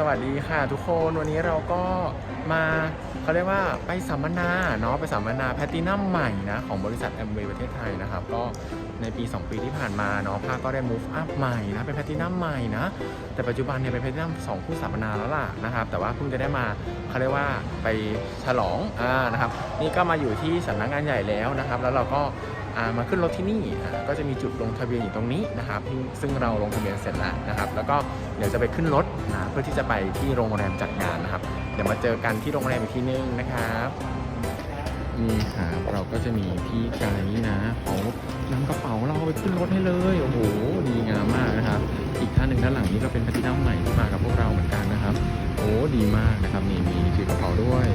สวัสดีค่ะทุกคนวันนี้เราก็มาเขาเรียกว่าไปสัมมนาเนาะไปสัมมนาแพตตินัมใหม่นะของบริษัทแอมเวย์ประเทศไทยนะครับก็ในปี 2 ปีที่ผ่านมาเนาะภาคก็ได้ move up ใหม่นะเป็นแพตตินัมใหม่นะแต่ปัจจุบันเนี่ยเป็นแพตตินัมสองคู่สัมมนาแล้วล่ะนะครับแต่ว่าเพิ่งจะได้มาเขาเรียกว่าไปฉลองอ่านะครับนี่ก็มาอยู่ที่สำนักงานใหญ่แล้วนะครับ แล้วเราก็ มาขึ้นรถที่นี่ก็จะมีจุดลงทะเบียนอยู่ตรงนี้นะครับซึ่งเราลงทะเบียนเสร็จแล้วนะครับ แล้วก็เดี๋ยวจะไปขึ้นรถนะเพื่อที่จะไปที่โรงแรมจัดงานนะครับ เดี๋ยวมาเจอกันที่โรงแรมอีกทีนึงนะครับนี่ครับเราก็จะมีพี่ไกด์นะเขานำกระเป๋าเราไปขึ้นรถให้เลยโอ้โหดีงามมากนะครับ อีกท่านหนึ่งด้านหลังนี้ก็เป็นพัทินัมใหม่ที่มากับพวกเราเหมือนกันนะครับโอ้ดีมากนะครับนี่มีถือกระเป๋าด้วย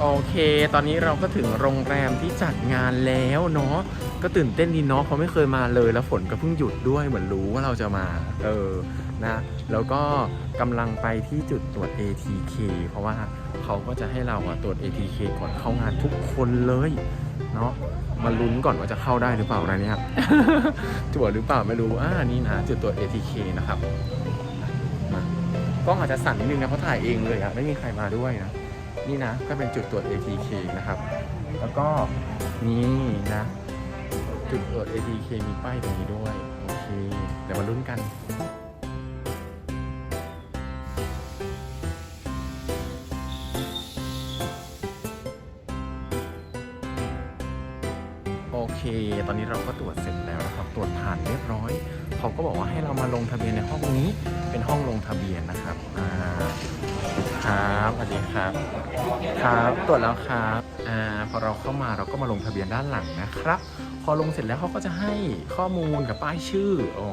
โอเค ตอนนี้เราก็ถึงโรงแรมที่จัดงานแล้วเนาะ ก็ตื่นเต้นดีเนาะ เพราะไม่เคยมาเลย แล้วฝนก็เพิ่งหยุดด้วย เหมือนรู้ว่าเราจะมา เออ นะ แล้วก็กำลังไปที่จุดตรวจ ATK เพราะว่าเขาก็จะให้เราตรวจ ATK ก่อนเข้างานทุกคนเลย เนาะ มาลุ้นก่อนว่าจะเข้าได้หรือเปล่านะเนี่ยตรวจหรือเปล่าไม่รู้ อ่า นี่นะ จุดตรวจ ATK นะครับมากล้องอาจจะสั่นนิดนึงนะ เพราะถ่ายเองเลยอะไม่มีใครมาด้วยนะ นี่นะก็เป็นจุดตรวจ ATK นะครับ แล้วก็นี่นะ จุดตรวจ ATK มีป้ายตรงนี้ด้วย โอเค เดี๋ยวมาลุ้นกันโอเค ตอนนี้เราก็ตรวจเสร็จแล้วนะครับ ตรวจผ่านเรียบร้อย เขาก็บอกว่าให้เรามาลงทะเบียนในห้องนี้ เป็นห้องลงทะเบียนนะครับ ครับครับครับตรวจแล้วครับอ่าพอเราเข้ามาเราก็มาลงทะเบียนด้านหลังนะครับ พอลงเสร็จแล้วเขาก็จะให้ข้อมูลกับป้ายชื่ออ๋อ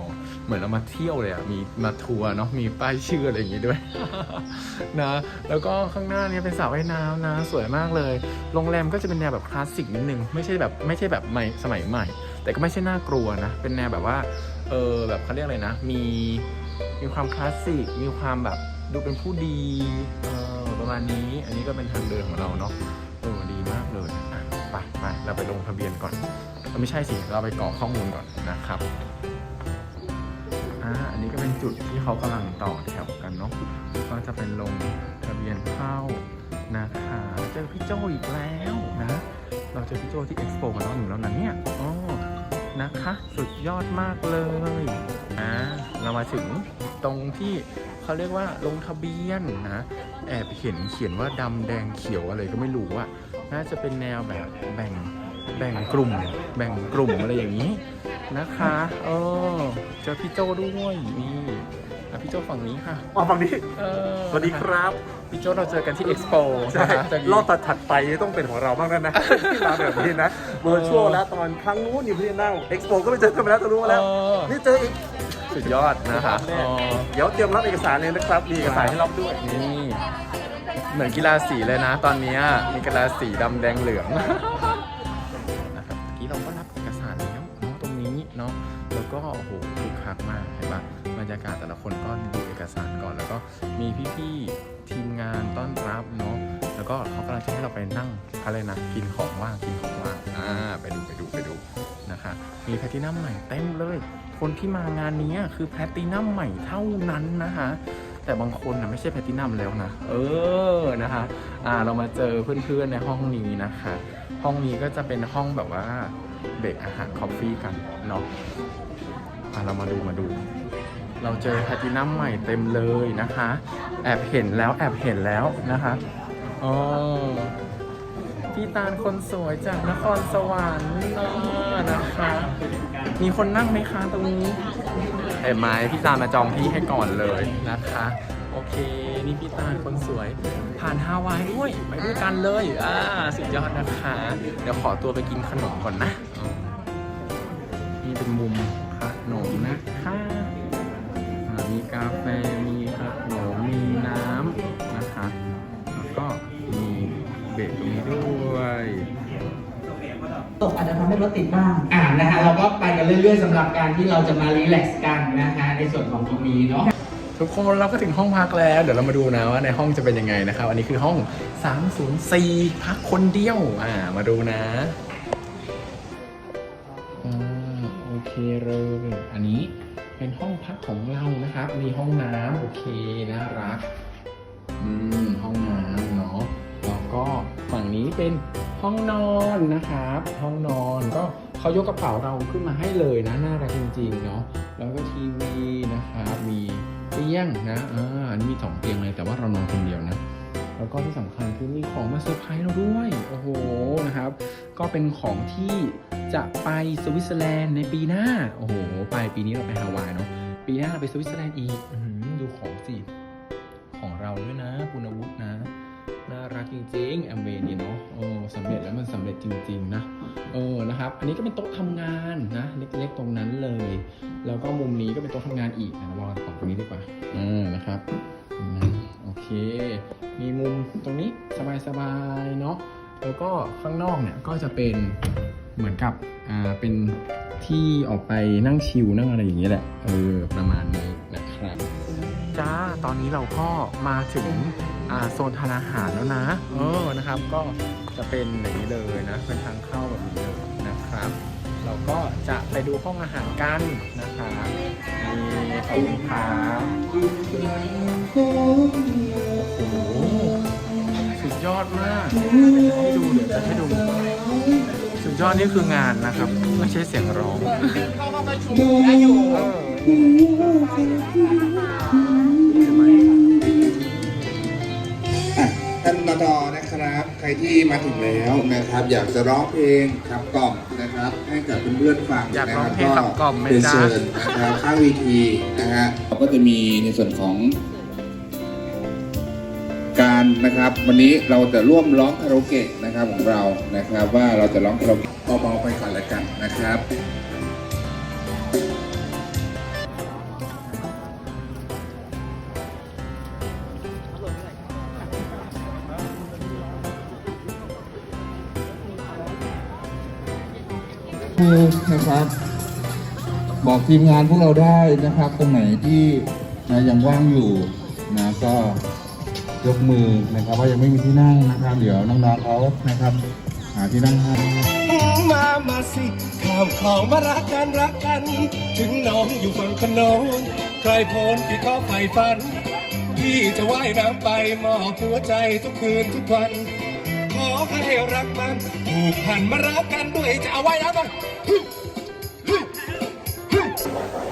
เหมือนเรามาเที่ยวเลยอะมีมาทัวร์เนาะมีป้ายชื่ออะไรอย่างงี้ด้วย นะแล้วก็ข้างหน้าเนี่ยเป็นสระว่ายน้ำนะ สวยมากเลย โรงแรมก็จะเป็นแนวแบบคลาสสิกนิดนึงไม่ใช่แบบไม่ใช่แบบใหม่สมัยใหม่ แต่ก็ไม่ใช่น่ากลัวนะ เป็นแนวแบบว่าเออแบบเขาเรียกอะไรนะ มีมีความคลาสสิกมีความแบบดูเป็นผู้ดีเออ ประมาณนี้ อันนี้ก็เป็นทางเดินของเราเนาะเออดีมากเลยไปไปเราไปลงทะเบียนก่อนเอ้ยไม่ใช่สิเราไปกรอกข้อมูลก่อนนะครับอ่าอันนี้ก็เป็นจุดที่เขากำลังต่อแถวกันเนาะก็จะเป็นลงทะเบียนเข้านะคะเจอพี่โจอีกแล้วนะเราเจอพี่โจที่เอ็กซ์โปมาแล้วหนึ่งแล้วนะเนี่ยอ๋อนะคะสุดยอดมากเลยนะเรามาถึงตรงที่เขาเรียกว่าลงทะเบียนนะ แอบเห็นเขียนว่าดำแดงเขียวอะไรก็ไม่รู้อะน่าจะเป็นแนวแบบแบ่งแบ่งกลุ่ม แบ่งกลุ่มอะไรอย่างนี้นะคะเออเจอพี่โจด้วยนี่อะพี่โจฝั่งนี้ค่ะอ๋อฝั่งนี้ เออสวัสดีครับ พี่โจเราเจอกันที่เอ็กซ์โปใช่จะมีรอบตัดถัดไปต้องเป็นของเราบ้างแล้วนะที่มาแบบนี้นะเวอร์ชวลแล้วตอนครั้งนู้นอยู่ที่นั่งเอ็กซ์โปก็ไปเจอกันมาแล้วทะลุมาแล้วเออนี่เจออีก สุดยอดนะคะแน่อ๋อเดี๋ยวเตรียมรับเอกสารเลยนะครับ มีเอกสารให้รับด้วย นี่ เหมือนกีฬาสีเลยนะ ตอนเนี้ยมีกีฬาสีดำแดงเหลือง แล้วก็เขากำลังจะให้เราไปนั่งอะไรนะกินของว่างกินของว่างอ่าไปดูไปดูไปดูนะคะมีแพลตินัมใหม่เต็มเลย คนที่มางานนี้คือแพลตินัมใหม่เท่านั้นนะคะแต่บางคนนะไม่ใช่แพลตินัมแล้วนะ เออนะคะอ่าเรามาเจอเพื่อนๆในห้องนี้นะคะ ห้องนี้ก็จะเป็นห้องแบบว่าเบรกอาหารคอฟฟี่กันเนาะอ่าเรามาดูมาดู เราเจอแพลตินัมใหม่เต็มเลยนะคะ แอบเห็นแล้วแอบเห็นแล้วนะคะ อ๋อ พี่ตาลคนสวยจากนครสวรรค์เนอะนะคะ มีคนนั่งไหมคะตรงนี้เห็นไหมพี่ตาลมาจองที่ให้ก่อนเลยนะคะ โอเค นี่พี่ตาลคนสวย ผ่านฮาวายด้วย ไปด้วยกันเลย อ่า สุดยอดนะคะ เดี๋ยวขอตัวไปกินขนมก่อนนะอืมนี่เป็นมุมขนมนะคะอ่ามีกาแฟ ตกอาจจะทำให้รถติดบ้าง อ่านะฮะเราก็ไปกันเรื่อยๆสำหรับการที่เราจะมารีแลกซ์กันนะฮะในส่วนของตรงนี้เนาะ ทุกคนเราก็ถึงห้องพักแล้ว เดี๋ยวเรามาดูนะว่าในห้องจะเป็นยังไงนะครับ อันนี้คือห้อง 304 พักคนเดียว อ่า มาดูนะอ่าโอเคเลยอันนี้เป็นห้องพักของเรานะครับ มีห้องน้ำโอเคน่ารัก อืม ห้องน้ำเนาะแล้วก็ฝั่งนี้เป็น ห้องนอนนะครับ ห้องนอนก็เขายกกระเป๋าเราขึ้นมาให้เลยนะน่ารักจริงๆเนาะแล้วก็ทีวีนะครับมีเตียงนะอ่าอันนี้มีสองเตียงเลยแต่ว่าเรานอนคนเดียวนะแล้วก็ที่สำคัญคือมีของมาเซอร์ไพรส์เราด้วย โอ้โห นะครับ ก็เป็นของที่จะไปสวิตเซอร์แลนด์ในปีหน้า โอ้โห ไปปีนี้เราไปฮาวายเนาะ ปีหน้าเราไปสวิตเซอร์แลนด์อีก ดูของสิ ของเราด้วยนะคุณวุฒินะ น่ารักจริงๆแอมเวย์นี่เนาะเออสำเร็จแล้วมันสำเร็จจริง ๆ นะเออนะครับ อันนี้ก็เป็นโต๊ะทำงานนะเล็กๆตรงนั้นเลย แล้วก็มุมนี้ก็เป็นโต๊ะทำงานอีกนะวางของตรงนี้ดีกว่าเออนะครับโอเค มีมุมตรงนี้สบายๆเนาะแล้วก็ข้างนอกเนี่ยก็จะเป็นเหมือนกับอ่าเป็นที่ออกไปนั่งชิลนั่งอะไรอย่างเงี้ยแหละเออประมาณนี้นะครับจ้าตอนนี้เราก็มาถึง โซนทานอาหารแล้วนะ เออนะครับ ก็จะเป็นอย่างนี้เลยนะ เป็นทางเข้าแบบนี้เลยนะครับ เราก็จะไปดูห้องอาหารกันนะคะนี่ขอบคุณครับโอ้โหสุดยอดมากให้ดูเดี๋ยวจะให้ดูสุดยอดนี่คืองานนะครับ ไม่ใช่เสียงร้องเออท่ ที่มาถึงแล้วนะครับ อยากจะร้องเพลงขับกล่อมนะครับ ให้กับเพื่อนๆฟังอยากนะร้คองรับเพลงขับกล่อมไหมเป็นจ๊ะ เชิญนะครับข้างเวทีนะฮะเราก็จะมีในส่วนของ การนะครับ วันนี้เราจะร่วมร้องคาราโอเกะนะครับของเรานะครับ ว่าเราจะร้องคาราโอเกะเบาๆไปก่อนละกันนะครับ คือนะครับ บอกทีมงานพวกเราได้นะครับ ตรงไหนที่นะยังว่างอยู่นะก็ยกมือนะครับว่ายังไม่มีที่นั่งนะครับ เดี๋ยวน้องๆเขานะครับ หาที่นั่งให้มามาสิข่าวข่าวมารักกันรักกัน ถึงน้องอยู่ฝั่งคนโน้นใครโพนพี่ก็ใฝ่ฝัน พี่จะว่ายน้ำไปมอบหัวใจทุกคืนทุกวัน ขอให้รักมันผูกพันมารักกันด้วยจะเอาไว้น้ำมัน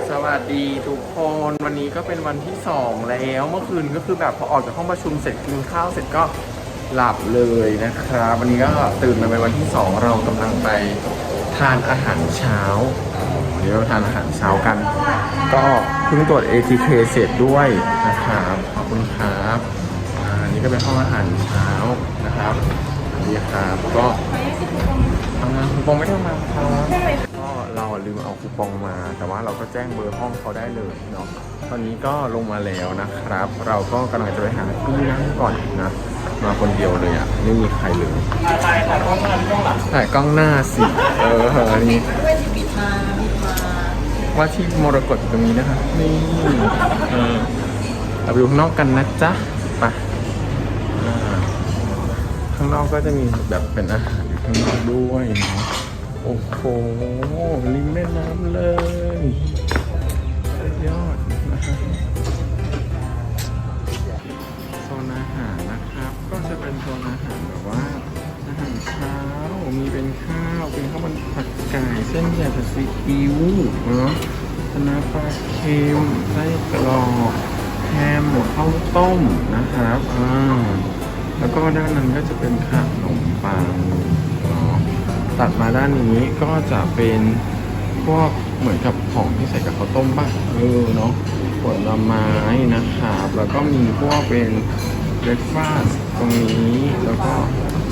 สวัสดีทุกคนวันนี้ก็เป็นวันที่สองแล้วเมื่อคืนก็คือแบบพอออกจากห้องประชุมเสร็จกินข้าวเสร็จก็หลับเลยนะครับ วันนี้ก็ตื่นมาเป็นวันที่สองเรากำลังไปทานอาหารเช้าเดี๋ยวเราทานอาหารเช้ากัน ก็เพิ่งตรวจ ATK เสร็จด้วยนะครับขอบคุณครับอันนี้ก็เป็นห้องอาหารเช้านะครับ ดีครับก็ทำงานคูปองไม่ได้มาครับก็เราลืมเอาคูปองมา แต่ว่าเราก็แจ้งเบอร์ห้องเขาได้เลยเนาะตอนนี้ก็ลงมาแล้วนะครับ เราก็กำลังจะไปหาที่นั่งก่อนนะมาคนเดียวเลยอะไม่มีใครเลยถ่ายกล้องหน้าที่กล้องหลังถ่ายกล้องหน้าสิ เอออันนี้ว่าที่มรกตอยู่ตรงนี้นะคะนี่เออเราไปดูข้างนอกกันนะจ๊ะไปอ่าข้างนอกก็จะมีแบบเป็นอาหารอยู่ข้างนอกด้วยนะโอ้โหริมแม่น้ำเลยสุดยอดนะฮะโซนอาหารนะครับ ก็จะเป็นโซนอาหารแบบว่าอาหารเช้ามีเป็นข้าวเป็นข้าวมันผัดไก่เส้นใหญ่ผัดซีอิ๊วเนาะคณะปลาเค็มไส้กรอกแฮมหมูข้าวต้มนะครับอ่า แล้วก็ด้านนั้นก็จะเป็นขนมปังเนาะตัดมาด้านนี้ก็จะเป็นพวกเหมือนกับของที่ใส่กับข้าวต้มป่ะเออเนาะผลไม้นะครับแล้วก็มีพวกเป็นเบรคฟาสต์ตรงนี้แล้วก็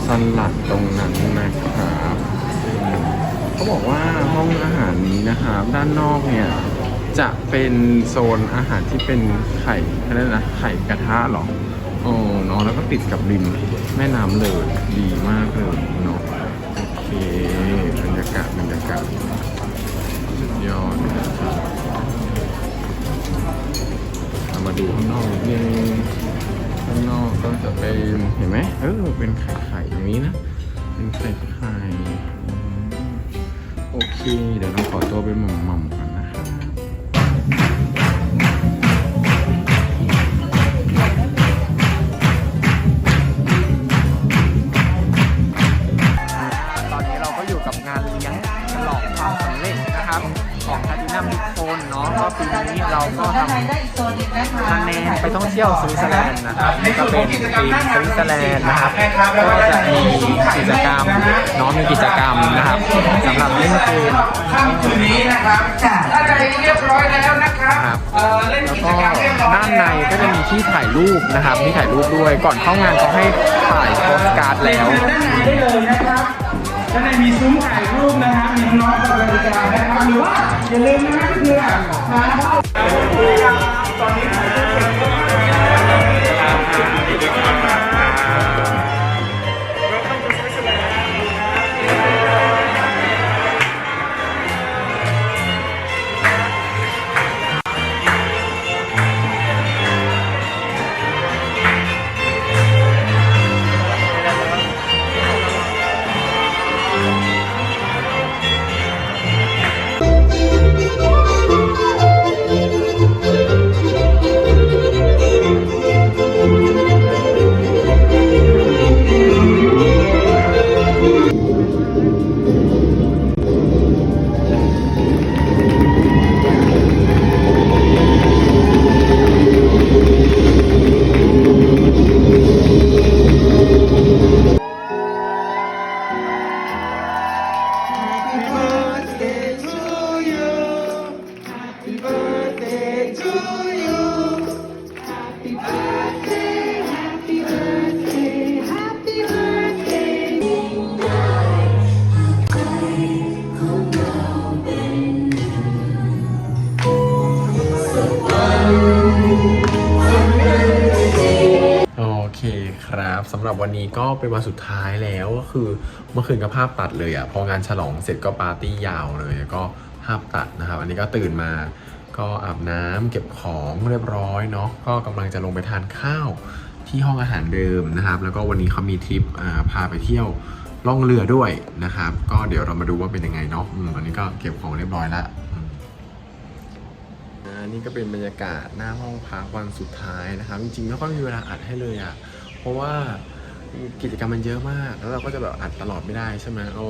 สลัดตรงนั้นนะครับเขาบอกว่าห้องอาหารนี้นะครับด้านนอกเนี่ยจะเป็นโซนอาหารที่เป็นไข่อะไรยกนะไข่กระทะหรอ โอ้เนาะแล้วก็ติดกับริมแม่น้ำเลย ดีมากเลยเนาะโอเคบรรยากาศบรรยากาศสุดยอดนะครับเรามาดูข้างนอกนิดนึงข้างนอกก็จะเป็นเห็นไหมเออเป็นไข่ไข่อย่างนี้นะ เป็นไข่ไข่อืมโอเค เดี๋ยวเราขอตัวไปหม่อมๆกันน ทางแนนไปท่องเที่ยวสวิตเซอร์แลนด์นะครับก็เป็นทีมสวิตเซอร์แลนด์นะครับก็จะมีกิจกรรมน้องมีกิจกรรมนะครับสำหรับเล่นเกมค่ำคืนนี้นะครับถ้าใดเรียบร้อยแล้วนะครับเล่นแล้วกิจก็กรรมด้านในก็จะมีที่ถ่ายรูปนะครับที่ถ่ายรูปด้วยก่อนเข้างานเขาให้ถ่ายโปสการ์ดแล้วด้านในได้เลยนะครับ ด้านในมีซุ้มถ่ายรูปนะฮะมีน้องๆกับบริการนะครับหรือว่าอย่าลืมนะครับก็คือหาเข้าตอนนี้ถ่ายรูปเสร็ำหรับวันนี้ก็เป็นวันสุดท้ายแล้วก็คือเมื่อคืนก็ภาพตัดเลยอะ่ะพองานฉลองเสร็จก็ปาร์ตี้ยาวเลยก็ภาพตัดนะครับ อันนี้ก็ตื่นมาก็อาบน้ำเก็บของเรียบร้อยเนาะก็กำลังจะลงไปทานข้าวที่ห้องอาหารเดิมนะครับ แล้วก็วันนี้เขามีทริปพาไปเที่ยวล่องเรือด้วยนะครับ ก็เดี๋ยวเรามาดูว่าเป็นยังไงเนาะอือันนี้ก็เก็บของเรียบร้อยละอืมอ่านี่ก็เป็นบรรยากาศหน้าห้องพักวันสุดท้ายนะครับ จริงๆไม่ค่อยมีเวลาอัดให้เลยอะ่ะเพราะว่า กิจกรรมมันเยอะมาก แล้วเราก็จะแบบอัดตลอดไม่ได้ใช่ไหมโอ้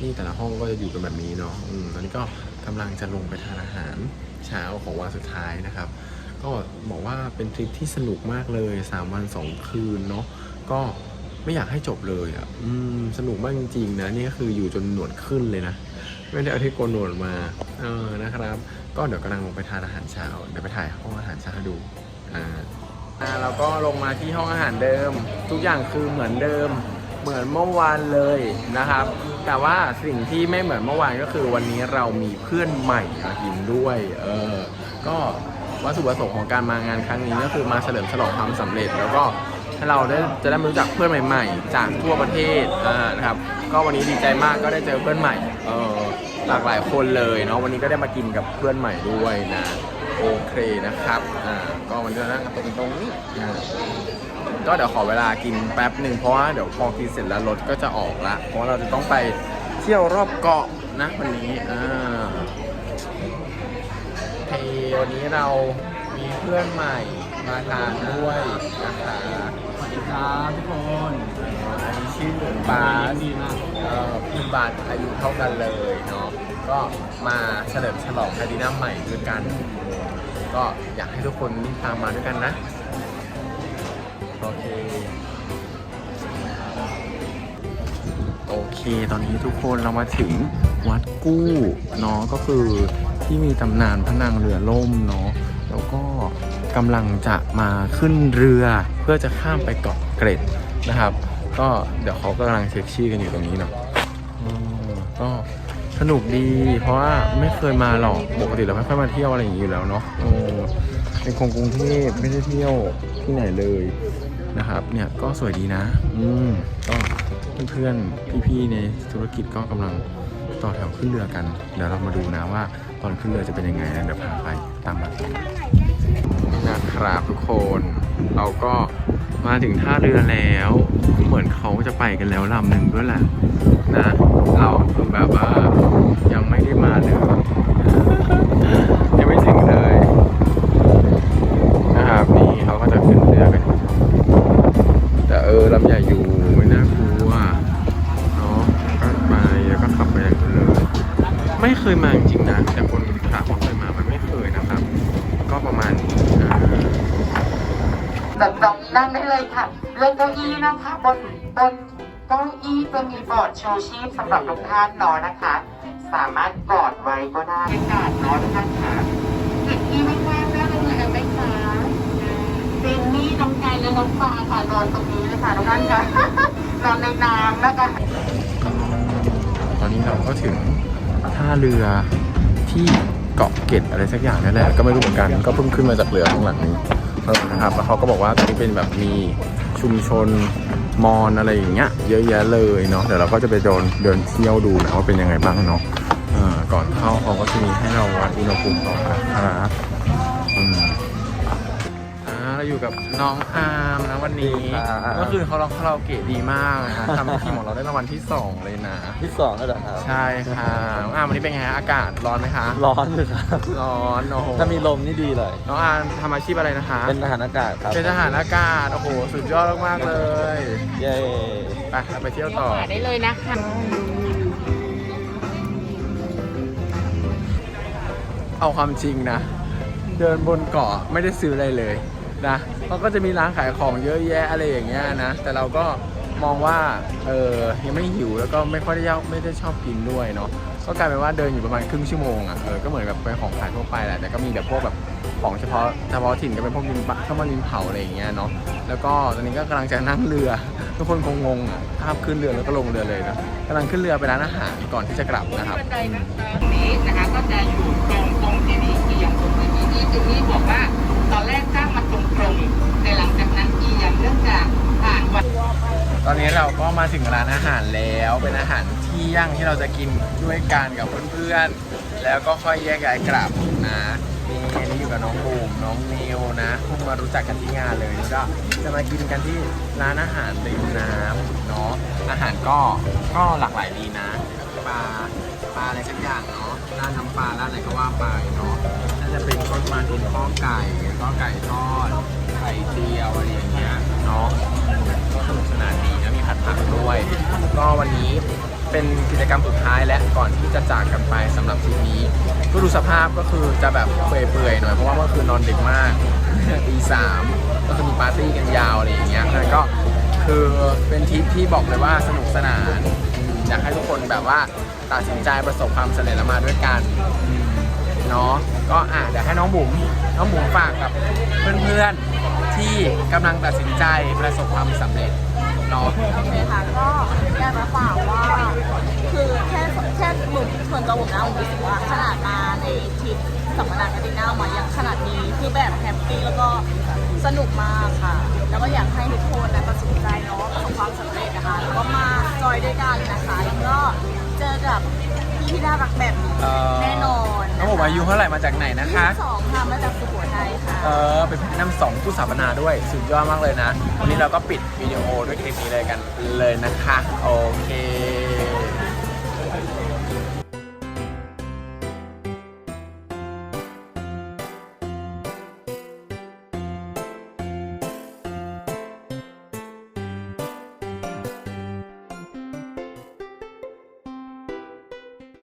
นี่แต่ละห้องก็จะอยู่กันแบบนี้เนาะอืมตอนนี้ก็กำลังจะลงไปทานอาหารเช้าของวันสุดท้ายนะครับ ก็บอกว่าเป็นทริปที่สนุกมากเลย 3 วัน 2 คืนเนาะก็ไม่อยากให้จบเลยอะ่ะอืมสนุกมากจริงๆนะนี่ก็คืออยู่จนหนวดขึ้นเลยนะไม่ได้เอาที่โกนหนวดมาเออนะครับ ก็เดี๋ยวกำลังลงไปทานอาหารเช้าเดี๋ยวไปถ่ายห้องอาหารเช้าดู ก็ลงมาที่ห้องอาหารเดิม ทุกอย่างคือเหมือนเดิม เหมือนเมื่อวานเลยนะครับ แต่ว่าสิ่งที่ไม่เหมือนเมื่อวานก็คือวันนี้เรามีเพื่อนใหม่มากินด้วยเออก็วัตถุประสงค์ของการมางานครั้งนี้ก็คือมาเฉลิมฉลองความสำเร็จ แล้วก็ให้เราได้จะได้รู้จักเพื่อนใหม่ ๆ จากทั่วประเทศอ่านะครับ ก็วันนี้ดีใจมากก็ได้เจอเพื่อนใหม่เออหลากหลายคนเลยเนาะวันนี้ก็ได้มากินกับเพื่อนใหม่ด้วยนะ โอเคนะครับ อ่า ก็วันนี้เรานั่งกันตรงตรงนี้อ่าก็เดี๋ยวขอเวลากินแป๊บหนึ่งเพราะว่าเดี๋ยวพอกินเสร็จแล้วรถก็จะออกละ เพราะเราจะต้องไปเที่ยวรอบเกาะนะวันนี้ อ่าโอวันนี้เรามีเพื่อนใหม่มาทานด้วยนะคะสวัสดีครับทุกคนอันนี้ชื่อบาสดีมากเอ่อพี่บาสอายุเท่ากันเลยเนาะ ก็มาเฉลิมฉลองคดีน้าใหม่ด้วยกัน ก็อยากให้ทุกคนตามมาด้วยกันนะ โอเค โอเค ตอนนี้ทุกคนเรามาถึงวัดกู้เนาะก็คือที่มีตำนานพระนางเรือล่มเนาะแล้วก็กำลังจะมาขึ้นเรือเพื่อจะข้ามไปเกาะเกร็ดนะครับ ก็เดี๋ยวเขากำลังเช็คชื่อกันอยู่ตรงนี้เนาะก็ สนุกดี เพราะว่าไม่เคยมาหรอกปกติเราไม่ค่อยมาเที่ยวอะไรอย่างนี้อยู่แล้วเนาะเป็นคนกรุงเทพไม่ได้เที่ยวที่ไหนเลยนะครับ เนี่ยก็สวยดีนะ อืมก็เพื่อนๆพี่ๆในธุรกิจก็กำลังต่อแถวขึ้นเรือกัน เดี๋ยวเรามาดูนะว่าตอนขึ้นเรือจะเป็นยังไงนะเดี๋ยวพาไปตามมานะครับทุกคนเราก็ มาถึงท่าเรือแล้ว เหมือนเขาจะไปกันแล้วลำหนึ่งด้วยแหละนะ เราคือแบบว่ายังไม่ได้มาเลย เลยค่ะเลือกเก้าอี้นะคะบนบนเก้าอี้จะมีบอร์ดชูชีพสำหรับทุกท่านเนอนนะคะ สามารถกอดไว้ก็ได้อากาศเนอนทุกท่านค่ะเด็กที่ไม่ว่างได้เลยไหมคะเป็นนี่น้องไก่และน้องปลาค่ะนอนตรงนี้เลยค่ะทุกท่านค่ะนอนในน้ำนะคะตอนนี้เราก็ถึงท่าเรือที่เกาะเกร็ดอะไรสักอย่างนั่นแหละก็ไม่รู้เหมือนกันก็เพิ่งขึ้นมาจากเรือข้างหลังนี้เออนะครับแล้วเขาก็บอกว่าตรงนี้เป็นแบบมี ชุมชนมอนอะไรอย่างเงี้ยเยอะแยะเลยเนาะเดี๋ยวเราก็จะไปเดินเดินเที่ยวดูนะว่าเป็นยังไงบ้างเนาะก่อนเข้าเขาก็จะมีให้เราวัดอุณหภูมิก่อนนะครับ อ่าเราอยู่กับน้องอาร์มนะวันนี้ครับ เมื่อคืนเขาร้องคาราโอเกะดีมากนะทำให้ทีมของเราได้รางวัลที่สองเลยนะ ที่สองแล้วเหรอครับ ใช่ค่ะน้องอาร์มวันนี้เป็นไงฮะอากาศร้อนไหมคะ ร้อนเลยครับ ร้อนโอ้โหถ้ามีลมนี่ดีเลย น้องอาร์มทำอาชีพอะไรนะคะ เป็นทหารอากาศครับเป็นทหารอากาศ โอ้โห สุดยอดมากๆเลย เย้ ไปเราไปเที่ยวต่อ ได้เลยนะคะ เอาความจริงนะ เดินบนเกาะไม่ได้ซื้ออะไรเลย นะเขาก็จะมีร้านขายของเยอะแยะอะไรอย่างเงี้ยนะ แต่เราก็มองว่าเออยังไม่หิวแล้วก็ไม่ค่อยได้ยไม่ได้ชอบกินด้วยเนาะก็กลายเป็นว่าเดินอยู่ประมาณครึ่งชั่วโมงอะเออก็เหมือนแบบเป็นของขายทั่วไปแหละแต่ก็มีแบบพวกแบบของเฉพาะเฉพาะถิ่นก็เป็นพวกดินปะข้าวมันดินเผาอะไรอย่างเงี้ยเนาะแล้วก็ตอนนี้ก็กำลังจะนั่งเรือ ทุกคนคงงงอะภาพขึ้นเรือแล้วก็ลงเรือเลยนะกำลังขึ้นเรือไปร้านอาหารก่อนที่จะกลับนะครับบันไดนะคะตรงนี้นะคะก็จะอยู่ตรงตรงเจดีย์เอียงตรงนี้ที่ตรงนี้บอกว่า ตอนแรกสร้างมาตรงตรงๆแต่หลังจากนั้นอีอย่างเนื่องจากผ่านวันตอนนี้เราก็มาถึงร้านอาหารแล้ว เป็นอาหารเที่ยงที่เราจะกินด้วยกันกับเพื่อนๆ แล้วก็ค่อยแยกย้ายกลับนะนี่นนี้อยู่กับน้องบูมน้องนิวนะเพิ่งมารู้จักกันที่งานเลยแล้วก็จะมากินกันที่ร้านอาหารริมน้ำเนาะอาหารก็ก็หลากหลายดีนะปลาปลาอะไรสักอย่างเนาะร้านน้ำปลาร้านอะไรก็ว่าไปเนาะ จะเป็นก้นมันอุ่นข้อไก่ก็ไก่ทอดไข่เจียวอะไรอย่างเงี้ยเนาะก็สนุกสนานดีนะมีผัดผักด้วย ก็วันนี้เป็นกิจกรรมสุดท้ายและก่อนที่จะจากกันไปสำหรับทริปนี้ก็ดูสภาพก็คือจะแบบเปื่อยๆหน่อยเพราะว่าเมื่อคืนนอนดึกมากตีสามก็คือมีปาร์ตี้กันยาวอะไรอย่างเงี้ยแล้วก็คือเป็นทริปที่บอกเลยว่าสนุกสนานอยากให้ทุกคนแบบว่าตัดสินใจประสบความสำเร็จแล้วมาด้วยกันอ เนาะก็อะเดี๋ยวให้น้องบุ๋มน้องบุ๋มฝากกับเพื่อนๆที่กำลังตัดสินใจประสบความสำเร็จเนาะ โอเคค่ะก็อยากจะฝากว่า คือแค่แค่หมุนส่วนตัวผมนะผมรู้สึกว่าขนาดมาในทริปสัมมนาการดินามาย่างขนาดนี้คือแบบแฮปปี้แล้วก็สนุกมากค่ะ แล้วก็อยากให้ทุกคนนะตัดสินใจเนาะประสบความสำเร็จนะคะ แล้วก็มาจอยด้วยกันนะคะแล้วก็เจอกับพี่ที่น่ารักแบ องผมอายุเท่าไหร่มาจากไหนนะคะยี่สิบสองค่ะมาจากสุโขทัยค่ะ เออเป็นพี่น้ำสองผู้สถาปนาด้วย สุดยอดมากเลยนะ วันนี้เราก็ปิดวิดีโอด้วยคลิปนี้เลยกันเลยนะคะ โอเค